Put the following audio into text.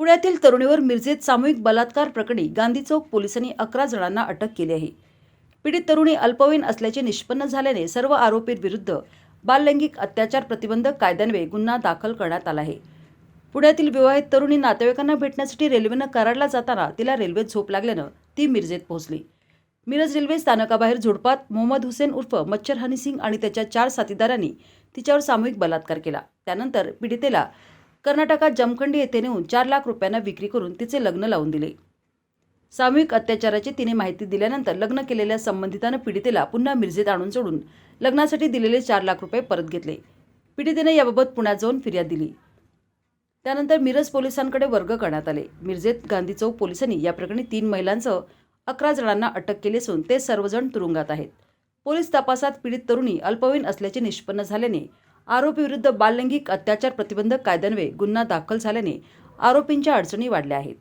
पुण्यातील तरुणीवर मिरजेत सामूहिक बलात्कार प्रकरणी गांधी चौक पोलिसांनी अकरा जणांना अटक केली आहे. पीडित तरुणी अल्पवयीन असल्याचे निष्पन्न झाल्याने सर्व आरोपींविरुद्ध बाललैंगिक अत्याचार प्रतिबंधक कायद्यान्वये गुन्हा दाखल करण्यात आला आहे. पुण्यातील विवाहित तरुणी नातेवाईकांना भेटण्यासाठी रेल्वेनं कराडला जाताना तिला रेल्वेत झोप लागल्यानं ती मिरजेत पोहोचली. मिरज रेल्वे स्थानकाबाहेर झोडपात मोहम्मद हुसेन उर्फ मच्छर हनी सिंग आणि त्याच्या चार साथीदारांनी तिच्यावर सामूहिक बलात्कार केला. त्यानंतर पीडितेला कर्नाटकात जमखंडी येथे नेऊन चार लाख रुपयांना विक्री करून तिचे लग्न लावून दिले. सामूहिक अत्याचाराची तिने माहिती दिल्यानंतर लग्न केलेल्या संबंधितानं पीडितेला पुन्हा मिरजेत आणून सोडून लग्नासाठी दिलेले चार लाख रुपये परत घेतले. पीडितेने याबाबत पुण्यात जाऊन फिर्याद दिली. त्यानंतर मिरज पोलिसांकडे वर्ग करण्यात आले. मिरजेत गांधी चौक पोलिसांनी या प्रकरणी तीन महिलांसह अकरा जणांना अटक केली असून ते सर्वजण तुरुंगात आहेत. पोलीस तपासात पीडित तरुणी अल्पवयीन असल्याचे निष्पन्न झाल्याने आरोपीविरुद्ध बाललैंगिक अत्याचार प्रतिबंधक कायद्यान्वये गुन्हा दाखल झाल्याने आरोपींच्या अडचणी वाढल्या आहेत.